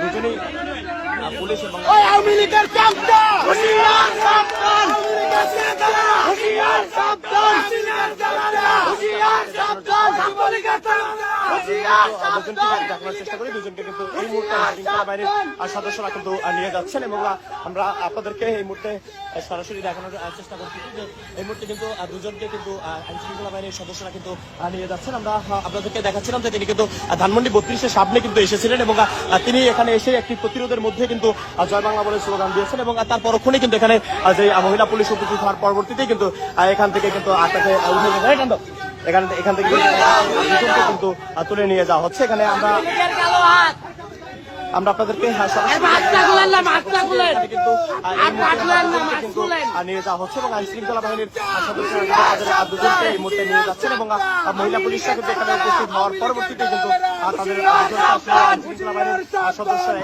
দুজনেই পুলিশ এবং আপনাদেরকে দেখাচ্ছিলাম যে তিনি কিন্তু ধানমন্ডি বত্রিশের সামনে কিন্তু এসেছিলেন এবং তিনি এখানে এসে একটি প্রতিরোধের মধ্যে কিন্তু জয় বাংলা বলে স্লোগান দিয়েছেন এবং তার পরক্ষণে কিন্তু এখানে যে মহিলা পুলিশ উপস্থিত হওয়ার পরবর্তীতে কিন্তু এখান থেকে কিন্তু আটাকে। এখান এখান থেকে কিন্তু, তুলে নিয়ে যাওয়া হচ্ছে। এখানে আমরা আমরা আপনাদেরকে কিন্তু নিয়ে যাওয়া হচ্ছে এবং আইন শৃঙ্খলা বাহিনীর সদস্যরা দুজনকে এই মুহূর্তে নিয়ে যাচ্ছেন এবং মহিলা পুলিশরা কিন্তু এখানে উপস্থিত হওয়ার পরবর্তীতে কিন্তু তাদের আইন শৃঙ্খলা বাহিনীর সদস্যরা